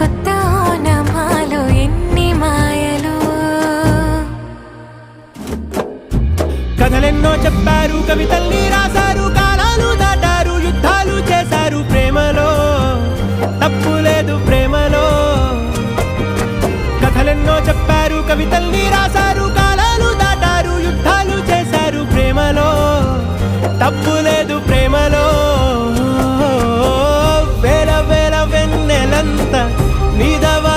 కొత్త ఎన్ని మాయలు. కథలెన్నో చెప్పారు కవితల్ని రాశారు కాలాలు దాటారు యుద్ధాలు చేశారు ప్రేమలో. తప్పు లేదు ప్రేమలో. కథలెన్నో చెప్పారు కవితల్ని రాశారు కాలాలు దాటారు యుద్ధాలు చేశారు ప్రేమలో. తప్పు 你的吻。